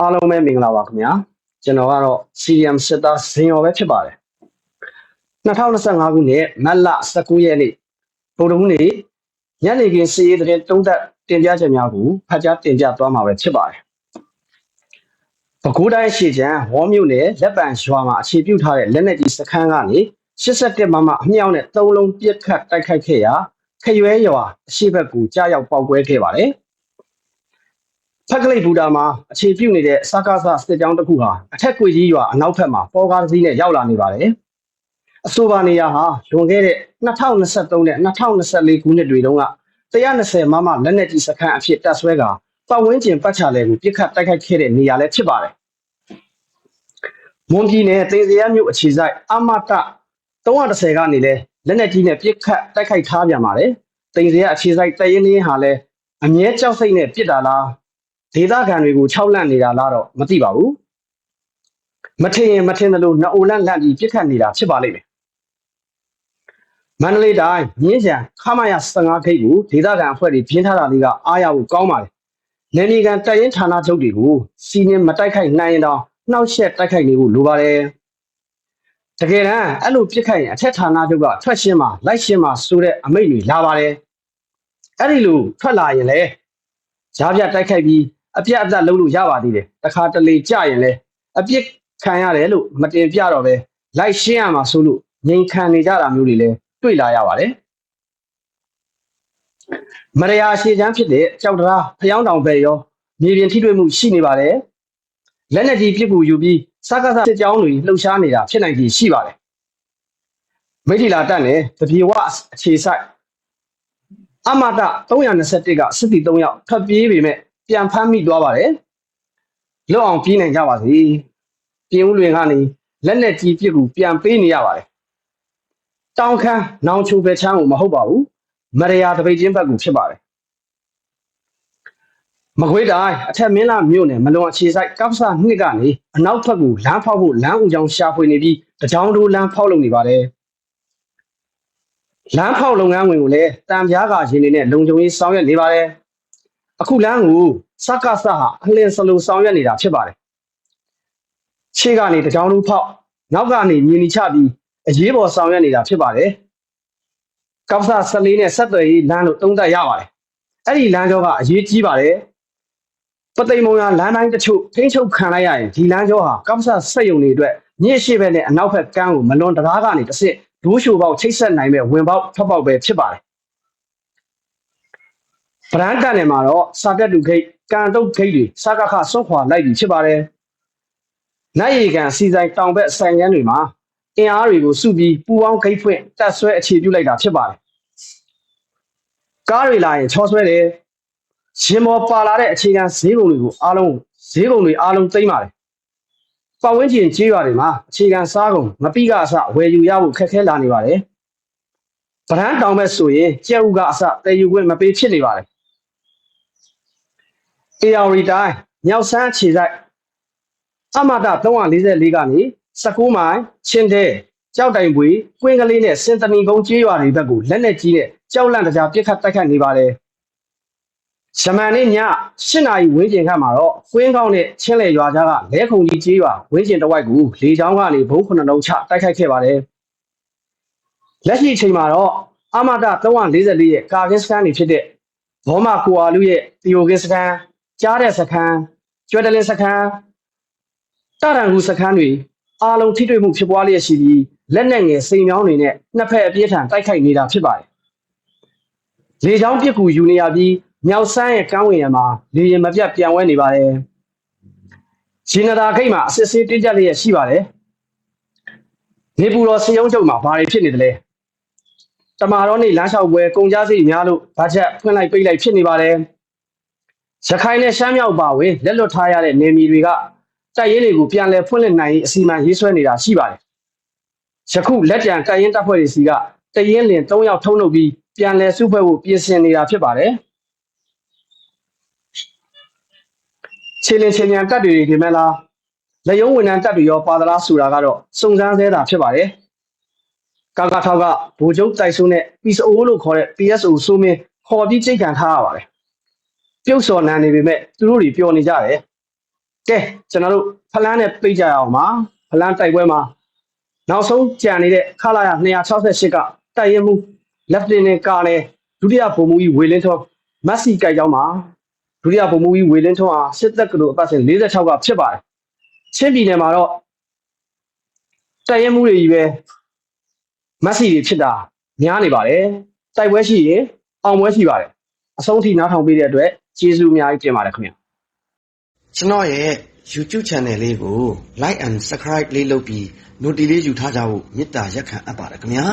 အားလုံးပဲမင်္ဂလာပါခင်ဗျာကျွန်တော်ကတော့ CM စစ်သားဇင်ရော်ပဲဖြစ်ပါတယ်2025ခုနှစ်မတ်လ19ရက်နေ့ဗုဒ္ဓဟူးနေ့ညနေခင်းစီးရီးတဲ့တုံးသက်တင်ပြချက်များကိုဖတ်ကြားတင်ပြသွားမှာပဲဖြစ်ပါတယ်ပဲခူးတိုင်းရှေ့ချမ်းဝေါ်မြို့နယ်လက်ပံရွာမှာအခြေပြုထားတဲ့လက်နက်ကြီးစခန်းကနေ87မမအမြောက်နဲ့၃လုံးပြစ်ခတ်တိုက်ခိုက်ခဲ့ရာခရွဲရွာအရှိဘက်ကိုကြားရောက်ပေါက်ကွဲခဲ့ပါတယ် ဖက်ကလေးဘူတာမှာအခြေပြုနေတဲ့စကားစစစ်ကြောင်းတစ်ခုဟာအထက်ကွေကြီးရွာအနောက်ဘက်မှာပေါ်ကားတစ်စီးနဲ့ရောက်လာနေပါတယ်။အဆိုပါနေရာဟာလွန်ခဲ့တဲ့2023နဲ့2024ခုနှစ်တွေတုန်းက120မမလက်နက်ကြီးစခန်းအဖြစ်တပ်ဆွဲကပတ်ဝန်းကျင်ပတ်ချာလဲကိုပြစ်ခတ်တိုက်ခိုက်ခဲ့တဲ့နေရာလည်းဖြစ်ပါတယ်။မွန်ပြည်နယ်တေစရမြို့အခြေစိုက်အမတ310ကနေလဲလက်နက်ကြီးနဲ့ပြစ်ခတ်တိုက်ခိုက်ထားပြန်ပါတယ်။တေစရအခြေစိုက်တရင်င်းဟာလဲအမြဲကြောက်စိတ်နဲ့ပြစ်တာလား ဒေသခံတွေကိုခြောက်လန့်နေတာလားတော့မသိပါဘူးမထင်ရင်မထင်သလိုနှအိုလန့်လန့်ပြီးပြစ်ခတ်နေတာဖြစ်ပါလိမ့်မယ်မန္တလေးတိုင်းမြင်းကြံခမရ15ခိတ်ကိုဒေသခံအဖွဲ့တွေပြင်းထားတာလေးကအားရဖို့ကောင်းပါတယ်နယ်မြေကန်တပ်ရင်းဌာနချုပ်တွေကိုစီးနင်းမတိုက်ခိုက်နိုင်ရင်တော့နှောက်ယှက်တိုက်ခိုက်နေဖို့လိုပါတယ်တကယ်တမ်းအဲ့လိုပြစ်ခတ်ရင်အထက်ဌာနချုပ်ကထွက်ရှင်းမှာလိုက်ရှင်းမှာဆိုတဲ့အမိန့်တွေလာပါတယ်အဲ့ဒီလိုထွက်လာရင်လေကြားပြတိုက်ခိုက်ပြီး အပြတ်အသတ်လုပ်လို့ရပါသေးတယ်တခါတလေကြရင်လဲအပြစ်ခံရတယ်လို့မတင်ပြတော့ပဲလိုက်ရှင်းရမှာဆိုလို့ငြိမ်ခံနေကြတာမျိုးတွေလည်းတွေ့လာရပါတယ်မရယာရှေချမ်းဖြစ်တဲ့ကြောက်တရားဖျောင်းတောင်ပဲရောမြေပြင်ထိတွေ့မှုရှိနေပါတယ်လက်နက်ကြီးပြစ်ကူယူပြီးစကားစစ်ကြောင်းတွေလှုပ်ရှားနေတာဖြစ်နိုင်ခြေရှိပါတယ်မိထီလာတက်နဲ့တပြေဝအခြေဆိုင်အမတ321ကစစ်တီ3ယောက်ထွက်ပြေးပေမဲ့ ပြန်ဖမ်းမိသွားပါတယ်လွတ်အောင်ပြေးနိုင်ကြပါစေပြင်းဦးလွင်ကနေလက်နဲ့ကြီးပြစ်ကူပြန်ပေးနေရပါတယ်တောင်ခမ်းနောင်ချိုပဲချမ်းကိုမဟုတ်ပါဘူးမရယာတပိတ်ချင်းဘက်ကိုဖြစ်ပါတယ်မကွေးတိုင်းအထက်မင်းလာမြို့နယ်မလွန်အခြေဆိုင်ကပ္ပစနှစ်ကနေအနောက်ဘက်ကိုလမ်းဖောက်ဖို့လမ်းဦးချောင်းရှာဖွေနေပြီးတကြောင်တိုးလမ်းဖောက်လုပ်နေပါတယ်လမ်းဖောက်လုပ်ငန်းဝင်ကိုလည်းတံပြားကရင်နေနဲ့လုံခြုံရေးဆောင်ရွက်နေပါတယ် အခုလမ်းကိုစကစဟာအလင်းစလိုဆောင်ရွက်နေတာဖြစ်ပါတယ်ရှေ့ကနေတကြောင်လူဖောက်နောက်ကနေမြင်းနီချပြီးအရေးပေါ်ဆောင်ရွက်နေတာဖြစ်ပါတယ်ကောက်ဆ14နဲ့ဆက်သွယ်ရေးလမ်းလို့သုံးသပ်ရပါတယ်အဲ့ဒီလမ်းကြောကအရေးကြီးပါတယ်ပသိမ်မုံရလမ်းတိုင်းတချို့ထိန်းချုပ်ခံလိုက်ရရင်ဒီလမ်းကြောဟာကောက်ဆစက်ယုံတွေအတွက်ညစ်ရှိဘက်နဲ့အနောက်ဘက်ကမ်းကိုမလွန်တရားကနေတစ်စစ်ဒိုးရှိုပေါက်ချိတ်ဆက်နိုင်မဲ့ဝင်ပေါက်ထွက်ပေါက်ပဲဖြစ်ပါတယ် ဗရန်ကန်နယ်မှာတော့စာကတ်တူဂိတ်ကန်တုတ်ဂိတ်တွေစကခဆွန့်ခွာလိုက်ပြီဖြစ်ပါတယ်။နိုင်ရီကန်စီဆိုင်တောင်ဘက်ဆိုင်ရန်တွေမှာအင်အားတွေကိုစုပြီးပူပေါင်းဂိတ်ဖွင့်တက်ဆွဲအခြေပြုလိုက်တာဖြစ်ပါတယ်။ကားတွေလာရင်ချောဆွဲတယ်။ရှင်မောပါလာတဲ့အခြေခံဈေးကုန်တွေကိုအားလုံးဈေးကုန်တွေအားလုံးသိမ်းပါတယ်။ပတ်ဝန်းကျင်ကြေးရွာတွေမှာအခြေခံစားကုန်မပိကအစဝယ်ယူရဖို့ခက်ခဲလာနေပါတယ်။ဗရန်တောင်ဘက်ဆိုရင်ကျဲဥကအစတည်ယူခွင့်မပေးဖြစ်နေပါတယ် AR တိုင်းမြောက်ဆန်းခြေဆိုင်အမတာ344ကနေ19မိုင်ချင်းတဲ့ကြောက်တိုင်ပွေကွင်းကလေးနဲ့စင်တနီကုန်းကျေးရွာတွေဘက်ကိုလက်လက်ကြီးနဲ့ကြောက်လန့်တကြားပြစ်ခတ်တိုက်ခတ်နေပါတယ်။ရှမန်နေ့ည8နာရီဝန်းကျင်ခန့်မှာတော့ကွင်းကောင်းနဲ့ချင်းလေရွာကြားကလဲခုံကြီးကျေးရွာဝန်းကျင်တစ်ဝိုက်ကိုလေချောင်းကနေဘုံခုနှစ်လုံးချတိုက်ခိုက်ခဲ့ပါတယ်။လက်ရှိအချိန်မှာတော့အမတာ344ရဲ့ကာကင်းစကန်တွေဖြစ်တဲ့ဘောမာကိုအာလူရဲ့တီယိုကင်းစကန် ကြားတဲ့စခန်းကျွဲတလင်းစခန်းတရံကူစခန်းတွေအားလုံးထိတွေ့မှုဖြစ်ပွားလျက်ရှိပြီးလက်နက်ငယ်စိန်မြောင်းတွေနဲ့နှစ်ဖက်အပြည့်ထန်တိုက်ခိုက်နေတာဖြစ်ပါတယ်။လေချောင်းပြစ်ကူယူနေရပြီးမြောက်ဆန်းရဲ့ကမ်းဝင်ရမှာလေရင်မပြတ်ပြန်ဝဲနေပါတယ်။ဂျင်နရာဂိတ်မှာအစစ်ဆေးတင်းကျပ်လျက်ရှိပါတယ်။နေပူတော်စရုံးချုပ်မှာဘာတွေဖြစ်နေသလဲ။တမာတော်နေလမ်းလျှောက်ပွဲကုန်ကြစိတ်များလို့ဘတ်ဂျက်ဖွင့်လိုက်ပိတ်လိုက်ဖြစ်နေပါတယ်။ ရခိုင်နဲ့ရှမ်းမြောက်ပါဝင်လက်လွတ်ထားရတဲ့နေမီတွေကတိုက်ရင်တွေကိုပြန်လည်ဖွင့်လှစ်နိုင်ရေးအစီအမံရေးဆွဲနေတာရှိပါတယ်။ယခုလက်ပြန်တိုက်ရင်တပ်ဖွဲ့တွေစီကတရင်လင်၃ယောက်ထုံးလုပ်ပြီးပြန်လည်စုဖွဲ့ဖို့ပြင်ဆင်နေတာဖြစ်ပါတယ်။ခြေလင်ခြေမြန်တပ်တွေဒီမဲ့လားလက်ရုံးဝန်ထမ်းတပ်တွေရောပါသလားဆိုတာကတော့စုံစမ်းသေးတာဖြစ်ပါတယ်။ကာကာထောက်ကဗိုလ်ချုပ်တိုက်ဆိုးနဲ့ PSO လို့ခေါ်တဲ့ PSO ဆိုမင်းခေါ်ပြီးကြိတ်ခံထားရပါတယ်။ ပြုတ်စော်နန်းနေပေမဲ့သူတို့တွေပျော်နေကြတယ်ကဲကျွန်တော်တို့ဖလန်းနဲ့ပြိတ်ကြရအောင်ပါဖလန်းတိုက်ပွဲမှာနောက်ဆုံးကြံနေတဲ့ခလာရ268ကတိုက်ရင်မှု Lieutenant ကာနယ်ဒုတိယဗိုလ်မှူးကြီးဝေလင်းထွန်းမက်ဆီကြိုက်ကြောင်းမှာဒုတိယဗိုလ်မှူးကြီးဝေလင်းထွန်းဟာစစ်တပ်ကလို့အပတ်စဉ်46ကဖြစ်ပါတယ်ချင်းပြည်နယ်မှာတော့တိုက်ရင်မှုတွေကြီးပဲမက်ဆီတွေဖြစ်တာများနေပါတယ်တိုက်ပွဲရှိရင်အောင်ပွဲရှိပါတယ် အဆုံးထိနားထောင်ပေးတဲ့အတွက်ကျေးဇူးအများကြီးတင်ပါတယ်ခင်ဗျာကျွန်တော်ရဲ့ YouTube channel လေးကို like and subscribe လေးလုပ်ပြီး notification လေးယူထားကြဖို့မေတ္တာရက်ခံအပ်ပါတယ်ခင်ဗျာ